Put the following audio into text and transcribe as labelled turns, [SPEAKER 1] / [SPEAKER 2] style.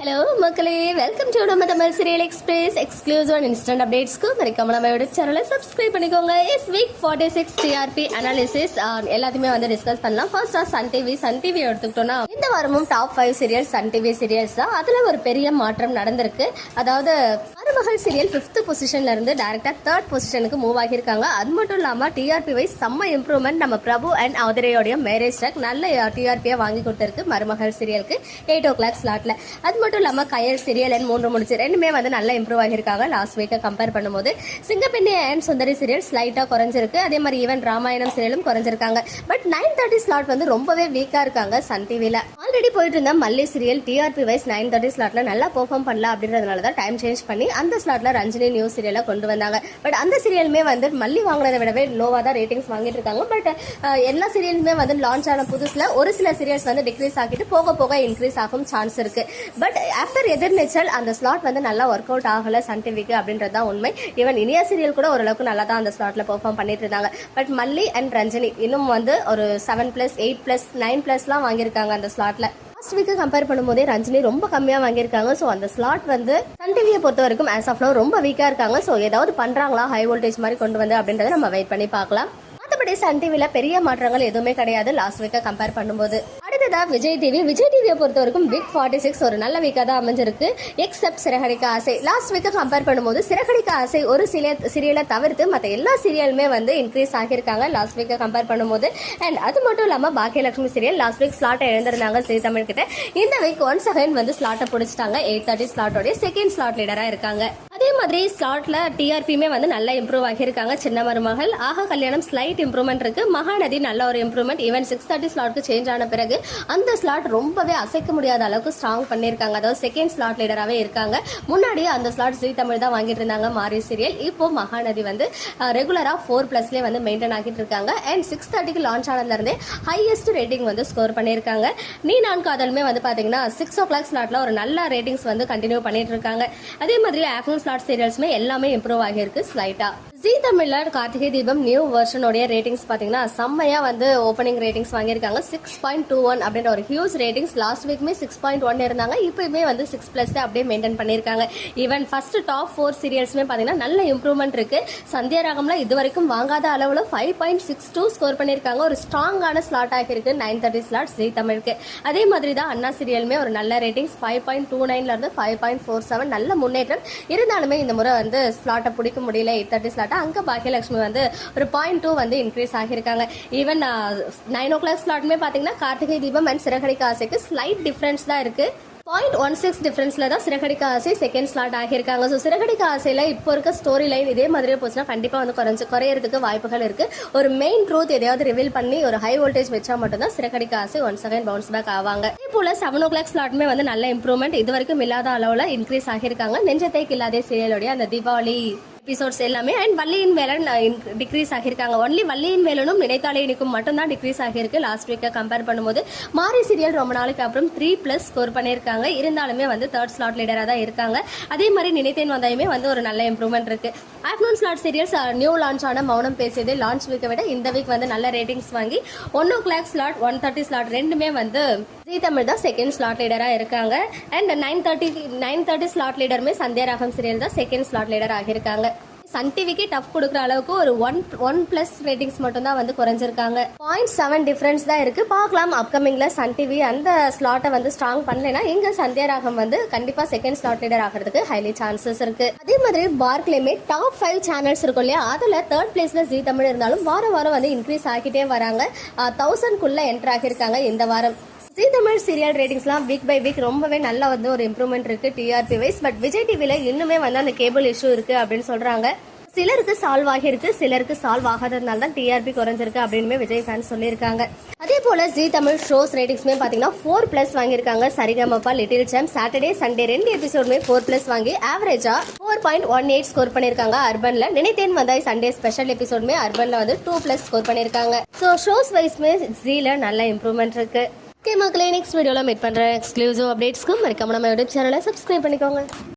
[SPEAKER 1] Hello மக்களே. Welcome to நம்ம Tamil serial express exclusive and instant அப்டேட்ஸ்க்கு மறக்காம நம்ம யூடியூப் சேனலை சப்ஸ்கிரைப் பண்ணிக்கோங்க. As week forty six TRP analysis எல்லாத்தையுமே வந்து டிஸ்கஸ் பண்ணலாம். ஃபர்ஸ்டா சன் டிவி சன் டிவி எடுத்துக்கிட்டோம்னா இந்த வாரமும் top five serial Sun TV serials தான். அதில் ஒரு பெரிய மாற்றம் நடந்திருக்கு. அதாவது மகள் சீரியல் ஃபிஃப்த் பொசிஷன்ல இருந்து டேரக்டா தேர்ட் பொசிஷனுக்கு மூவ் ஆகியிருக்காங்க. அது மட்டும் இல்லாம டிஆர்பி வைஸ் செம்ம இம்ப்ரூவ்மெண்ட் நம்ம பிரபு அண்ட் அவதரையோடைய மேரேஜ் ட்ராக் நல்ல டிஆர்பியை வாங்கி கொடுத்துருக்கு மருமகள் சீரியலுக்கு எயிட் ஓ கிளாக் ஸ்லாட்ல அது மட்டும் இல்லாம கயல் சீரியல் அண்ட் மூன்று முடிச்சு ரெண்டுமே வந்து நல்லா இம்ப்ரூவ் ஆகியிருக்காங்க. லாஸ்ட் வீக்கை கம்பேர் பண்ணும்போது சிங்கப்பெண்ணி அண்ட் சுந்தரி சீரியல் ஸ்லைட்டா குறைஞ்சிருக்கு. அதே மாதிரி ஈவன் ராமாயணம் சீரியலும் குறைஞ்சிருக்காங்க. பட் நைன் தேர்ட்டி ஸ்லாட் வந்து ரொம்பவே வீக்கா இருக்காங்க சன் டிவில ஆல்ரெடி போயிட்டு இருந்த Malli serial TRP wise nine thirty ஸ்லாட்ல நல்லா பெர்ஃபார்ம் பண்ணல அப்படின்றதுனால தான் டைம் சேஞ்ச் பண்ணி அந்த ஸ்லாட்டில் ரஞ்சினி நியூஸ் சீரியலை கொண்டு வந்தாங்க. பட் அந்த சீரியலுமே வந்து மல்லி வாங்கினதை விடவே லோவாக தான் ரேட்டிங்ஸ் வாங்கிட்டு இருக்காங்க. பட் எல்லா சீரியலுமே வந்து லான்ச் ஆன புதுசில் ஒரு சில சீரியல்ஸ் வந்து டிக்ரீஸ் ஆகிட்டு போக போக இன்க்ரீஸ் ஆகும் சான்ஸ் இருக்குது பட் ஆஃப்டர் எதிர்நீச்சல் அந்த ஸ்லாட் வந்து நல்லா ஒர்க் அவுட் ஆகலை சன் டிவிக்கு அப்படின்றது தான் உண்மை. ஈவன் இனியா சீரியல் கூட ஓரளவுக்கு நல்லா தான் அந்த ஸ்லாட்டில் பெர்ஃபார்ம் பண்ணிட்டு இருந்தாங்க. பட் மல்லி அண்ட் ரஞ்சினி இன்னும் வந்து ஒரு seven plus eight plus nine ப்ளஸ்லாம் வாங்கியிருக்காங்க அந்த ஸ்லாட்டில் லாஸ்ட் வீக்கு கம்பேர் பண்ணும்போதே ரஞ்சினி ரொம்ப கம்மியாக வாங்கியிருக்காங்க. ஸோ அந்த ஸ்லாட் வந்து சன் டிவியை பொறுத்த வரைக்கும் ஆஸ் ஆஃப் நோ ரொம்ப வீக்காக இருக்காங்க. ஸோ ஏதாவது பண்ணுறாங்களா ஹை வோல்டேஜ் மாதிரி கொண்டு வந்து அப்படின்றத நம்ம வெயிட் பண்ணி பார்க்கலாம். மற்றபடி சன் டிவியில் பெரிய மாற்றங்கள் எதுவுமே கிடையாது. லாஸ்ட் வீக்கை கம்பேர் பண்ணும்போது. அடுத்ததாக விஜய் டிவி. விஜய் டிவியை பொறுத்த வரைக்கும் பிக் ஃபார்ட்டி சிக்ஸ் ஒரு நல்ல வீக்காக தான் அமைஞ்சிருக்கு. எக்ஸப்ட் சிறகடிக்க ஆசை. லாஸ்ட் வீக்கை கம்பேர் பண்ணும்போது சிறகடிக்க ஆசை ஒரு சில சீரியலை தவிர்த்து மற்ற எல்லா சீரியலுமே வந்து இன்க்ரீஸ் ஆகியிருக்காங்க லாஸ்ட் வீக்கை கம்பேர் பண்ணும்போது. அண்ட் அது மட்டும் இல்லாமல் பாக்கியலட்சுமி சீரியல் லாஸ்ட் வீக் ஸ்லாட்டை எழுந்திருந்தாங்க சீ தமிழ் கிட்ட. இந்த வீக் ஒன்ஸ் அகைன் வந்து ஸ்லாட்டை பிடிச்சிட்டாங்க. எயிட் தேர்ட்டி ஸ்லாட்டோடைய செகண்ட் ஸ்லாட் லீடராக இருக்காங்க. மாதிரி ஸ்லாட்ல டிஆர்பியுமே வந்து நல்லா இம்ப்ரூவ் ஆகியிருக்காங்க சின்ன மருமகள். ஆக கல்யாணம் ஸ்லைட் இம்ப்ரூவ்மெண்ட் இருக்கு. மகாநதி நல்ல ஒரு இம்ப்ரூவ்மெண்ட் ஈவன் சிக்ஸ் தேர்ட்டி ஸ்லாட்க்கு சேஞ்ச் ஆன பிறகு அந்த ஸ்லாட் ரொம்பவே அசைக்க முடியாத அளவுக்கு ஸ்ட்ராங் பண்ணியிருக்காங்க. அதாவது செகண்ட் ஸ்லாட் லீடராகவே இருக்காங்க. முன்னாடி அந்த ஸ்லாட் ஸ்ரீ தமிழ் தான் வாங்கிட்டு இருந்தாங்க மாரி சீரியல் இப்போ மகாநதி வந்து ரெகுலராக ஃபோர் பிளஸ்லேயே வந்து மெயின்டைன் ஆகிட்டு இருக்காங்க. அண்ட் சிக்ஸ் தேர்ட்டிக்கு லான்ச் ஆனதுலேருந்தே ஹையஸ்ட் ரேட்டிங் வந்து ஸ்கோர் பண்ணியிருக்காங்க. நீ நான் காதலுமே வந்து பார்த்தீங்கன்னா சிக்ஸ் ஓ கிளாக் ஸ்லாட்டில் ஒரு நல்ல ரேட்டிங்ஸ் வந்து கண்டினியூ பண்ணிட்டு இருக்காங்க. அதே மாதிரி ஆஃப்டர்நூன் ஸ்லாட் சீரியல்ஸுமே எல்லாமே இம்ப்ரூவ் ஆகியிருக்கு ஸ்லைட்டா ஜி தமிழ்ல கார்த்திகை தீபம் நியூ வெர்ஷனுடைய ரேட்டிங்ஸ் பார்த்தீங்கன்னா செம்மையாக வந்து ஓப்பனிங் ரேட்டிங்ஸ் வாங்கியிருக்காங்க. சிக்ஸ் பாயிண்ட் டூ ஒன் அப்படின்ற ஒரு ஹியூஜ் ரேட்டிங்ஸ் லாஸ்ட் வீக்குமே சிக்ஸ் பாயிண்ட் ஒன் இருந்தாங்க. இப்போயுமே வந்து சிக்ஸ் ப்ளஸ் அப்படியே மெயின்டைன் பண்ணியிருக்காங்க. ஈவன் ஃபர்ஸ்ட் டாப் ஃபோர் சீரியல்ஸுமே பார்த்தீங்கன்னா நல்ல இம்ப்ரூவ்மெண்ட் இருக்குது சந்தியா ராகம்ல இது வரைக்கும் வாங்காத அளவில் five point six two score பண்ணியிருக்காங்க. ஒரு ஸ்ட்ராங்கான ஸ்லாட் ஆகியிருக்கு நைன் தேர்ட்டி ஸ்லாட் ஜி தமிழுக்கு. அதே மாதிரி தான் அண்ணா சீரியலுமே ஒரு நல்ல ரேட்டிங்ஸ் ஃபைவ் பாயிண்ட் டூ நைன்லேருந்து ஃபைவ் பாயிண்ட் ஃபோர் செவன் நல்ல முன்னேற்றம். இருந்தாலுமே இந்த முறை வந்து ஸ்லாட்டை பிடிக்க முடியல. எயிட் தேர்ட்டி பார்த்தா அங்கே பாக்கியலட்சுமி வந்து ஒரு பாயிண்ட் டூ வந்து இன்க்ரீஸ் ஆகியிருக்காங்க. ஈவன் நைன் ஓ கிளாக் ஸ்லாட்டுமே பார்த்தீங்கன்னா கார்த்திகை தீபம் அண்ட் சிறகடிக்க ஆசைக்கு ஸ்லைட் டிஃப்ரென்ஸ் தான் இருக்கு. பாயிண்ட் ஒன் சிக்ஸ் டிஃப்ரென்ஸில் தான் சிறகடிக்க ஆசை செகண்ட் ஸ்லாட் ஆகியிருக்காங்க. ஸோ சிறகடிக்க ஆசையில் இப்போ இருக்க ஸ்டோரி லைன் இதே மாதிரியே போச்சுன்னா கண்டிப்பாக வந்து குறைஞ்சு குறையிறதுக்கு வாய்ப்புகள் இருக்குது ஒரு மெயின் ட்ரூத் எதையாவது ரிவீல் பண்ணி ஒரு ஹை வோல்டேஜ் வச்சா மட்டும்தான் சிறகடிக்க ஆசை ஒன் செகண்ட் பவுன்ஸ் பேக் ஆவாங்க. இதே போல செவன் ஓ கிளாக் ஸ்லாட்டுமே வந்து நல்ல இம்ப்ரூவ்மெண்ட் இது வரைக்கும் இல்லாத அளவில் இன்க்ரீஸ் ஆகியிருக்காங்க. நெஞ்சத்தை இல்லாத சீரியலுடைய அந்த தீபாவளி எபிசோட்ஸ் எல்லாமே அண்ட் வள்ளியின் வேலன் டிக்ரீஸ் ஆகியிருக்காங்க. ஒன்லி வள்ளியின் வேலனும் நினைத்தாலே இனிக்கும் மட்டும்தான் டிக்ரீஸ் ஆகியிருக்கு. லாஸ்ட் வீக்கை கம்பேர் பண்ணும்போது மாரி சீரியல் ரொம்ப நாளைக்கு அப்புறம் த்ரீ ப்ளஸ் ஸ்கோர் பண்ணியிருக்காங்க. இருந்தாலுமே வந்து தேர்ட் ஸ்லாட் லீடராக தான் இருக்காங்க. அதே மாதிரி நினைத்தேன் வந்தாலுமே வந்து ஒரு நல்ல இம்ப்ரூவ்மெண்ட் இருக்குது afternoon slot serials new launch ஆன மௌனம் பேசியது லான்ச் வீக்கை விட இந்த வீக் வந்து நல்ல ரேட்டிங்ஸ் வாங்கி one o'clock slot one thirty slot ரெண்டுமே வந்து ஜி தமிழ் தான் செகண்ட் ஸ்லாட் லீடராக இருக்காங்க. And nine thirty nine thirty slot லீடருமே Sandhya Raagam serial தான் செகண்ட் ஸ்லாட் லீடர் ஆகியிருக்காங்க. சன் டிவிக்கு டஃப் கொடுக்குற அளவுக்கு ஒரு ஒன் ஒன் பிளஸ் ரேட்டிங்ஸ் மட்டும் தான் வந்து குறைஞ்சிருக்காங்க. பாயிண்ட் செவன் டிஃபரன்ஸ் தான் இருக்கு. பார்க்கலாம் அப்கமிங்ல சன் டிவி அந்த ஸ்லாட்டை வந்து ஸ்ட்ராங் பண்ணலைன்னா இங்க சந்தியா ராகம் வந்து கண்டிப்பா செகண்ட் ஸ்லாட் லீடர் ஆகிறதுக்கு ஹைலி சான்சஸ் இருக்கு. அதே மாதிரி பார்க்லேயுமே டாப் ஃபைவ் சேனல்ஸ் இருக்கும் இல்லையா? அதுல தேர்ட் பிளேஸ்ல ஜி தமிழ் இருந்தாலும் வாரம் வாரம் வந்து இன்க்ரீஸ் ஆகிட்டே வராங்க. தௌசண்ட்குள்ளே என்டர் ஆகியிருக்காங்க இந்த வாரம். ஜி தமிழ் சீரியல் ரேட்டிங்ஸ்லாம் வீக் பை வீக் ரொம்பவே நல்லா வந்து ஒரு இம்ப்ரூவ்மெண்ட் இருக்கு டிஆர்பி வைஸ் பட் விஜய் டிவியில் இன்னுமே வந்து அந்த கேபிள் இஷ்யூ இருக்கு அப்படின்னு சொல்றாங்க. சிலருக்கு சால்வ் ஆகியிருக்கு சிலருக்கு சால்வ் ஆகாததுனால தான் டிஆர்பி குறைஞ்சிருக்கு அப்படின்னு விஜய் ஃபேன்ஸ் சொல்லியிருக்காங்க. அதே போல ஜி தமிழ் ஷோஸ் ரேட்டிங்ஸ்மே பார்த்தீங்கன்னா ஃபோர் பிளஸ் வாங்கியிருக்காங்க. Saregamapa little champs Saturday Sunday ரெண்டு எபிசோடுமே ஃபோர் பிளஸ் வாங்கி ஆவரேஜா four point one eight score பண்ணியிருக்காங்க அர்பன்ல. நினைத்தேன் வந்தாய் சண்டே ஸ்பெஷல் எபிசோடுமே அர்பன்ல வந்து டூ பிளஸ் ஸ்கோர் பண்ணியிருக்காங்க. ஸோ ஷோஸ் வைஸ்மே ஜீல நல்ல இம்ப்ரூவ்மெண்ட் இருக்கு. ஓகே மக்களே நெக்ஸ்ட் வீடியோவில் மீட் பண்ணுற எக்ஸ்க்ளூசிவ் அப்டேட்ஸ்க்கும் மறக்காம நம்ம யூடியூப் சேனலை சப்ஸ்கிரைப் பண்ணிக்கோங்க.